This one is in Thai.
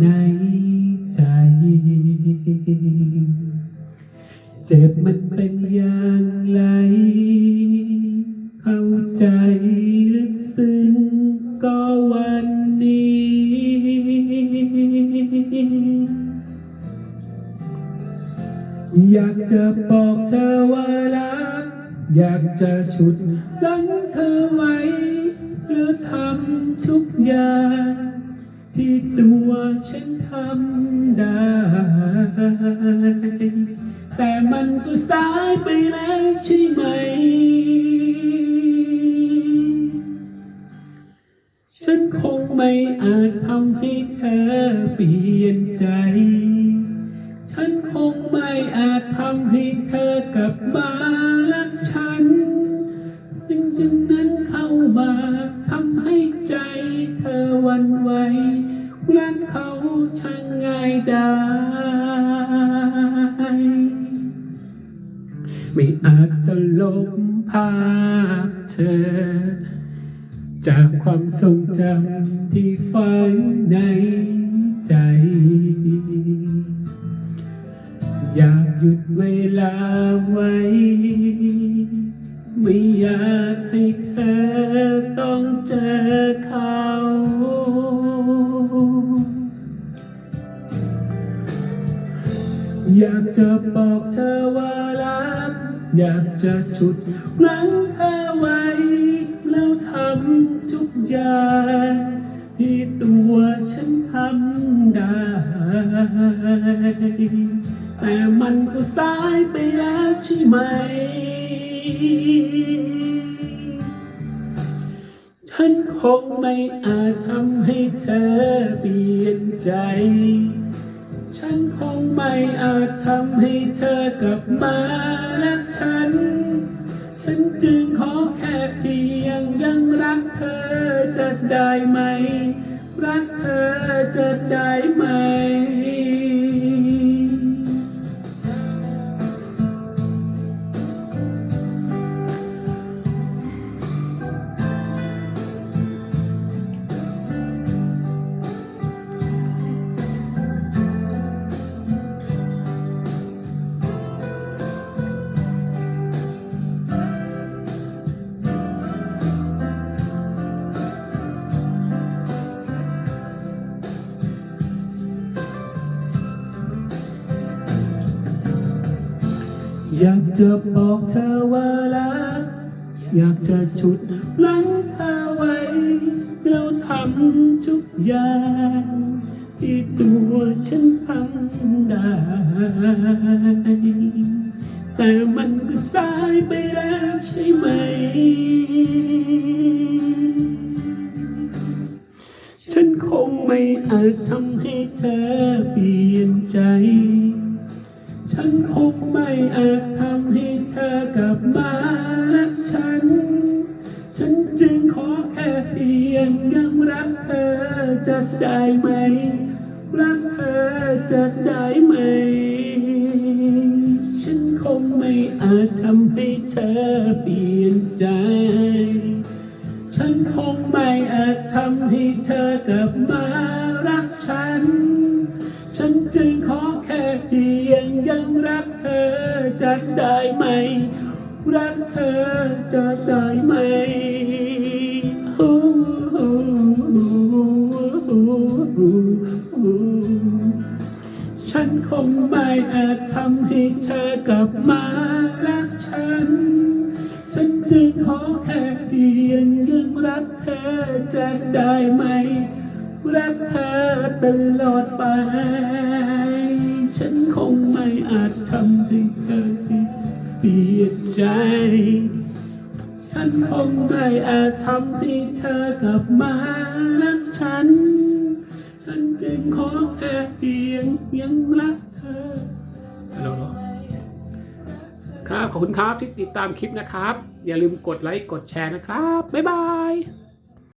ในใจ เจ็บมันเป็นอย่างไร เข้าใจลึกซึ้งก็วันนี้ อยากจะบอกเธอว่ารัก อยากจะฉุดรั้งเธอไว้ หรือทำทุกอย่าง ตัวฉันทำได้ แต่มันก็สายไปแล้วใช่ไหม ฉันคงไม่อาจทำให้เธอเปลี่ยนใจ ฉันคงไม่อาจทำให้เธอกลับมารักฉันจึงจึงนั้นเข้ามาทำให้ใจเธอวันไหว รักเขาช่างง่ายได้ ไม่อาจจะลบภาพเธอ จากความทรงจำที่ฝังในใจ อยากหยุดเวลาไว้ ไม่อยากให้เธอต้องเจอเขา อยากจะบอกเธอว่ารัก อยากจะฉุดรั้งเธอไว้ แล้วทำทุกอย่าง ที่ตัวฉันทำได้ แต่มันก็สายไปแล้วใช่ไหมฉันคงไม่อาจทำให้เธอเปลี่ยนใจ ฉันคงไม่อาจทำให้เธอกลับมารักฉัน ฉันจึงขอแค่เพียงยังรักเธอจะได้ไหม รักเธอจะได้ อยากจะบอกเธอว่ารัก อยากจะฉุดรั้งเธอไว้แล้วทำทุกอย่างที่ตัวฉันทำได้ แต่มันก็สายไปแล้วใช่ไหม ฉันคงไม่อาจทำให้เธอเปลี่ยนใจ ฉันคงไม่อาจทำให้เธอกลับมารักฉัน ฉันจึงขอแค่เพียงยังรักเธอจะได้ไหม รักเธอจะได้ไหม ฉันคงไม่อาจทำให้เธอเปลี่ยนใจ ฉันคงไม่อาจทำให้เอกลับมารักฉัน ฉันจึงขอแค่เพียงยังรักเธอจะได้ไหม รักเธอจะได้ไหมโอ้โฉันคงไม่อาจทำให้เธอกลับมารักฉัน จึงขอแค่เพียงยังรักเธอจะได้ไหม รักเธอตลอดไป ฉันคงไม่อาจทำให้เธอเปลี่ยนใจ ฉันคงไม่อาจทำให้เธอกลับมารักฉัน ฉันจึงขอแค่เพียง ขอบคุณครับที่ติดตามคลิปนะครับ อย่าลืมกดไลค์กดแชร์นะครับ บ๊ายบาย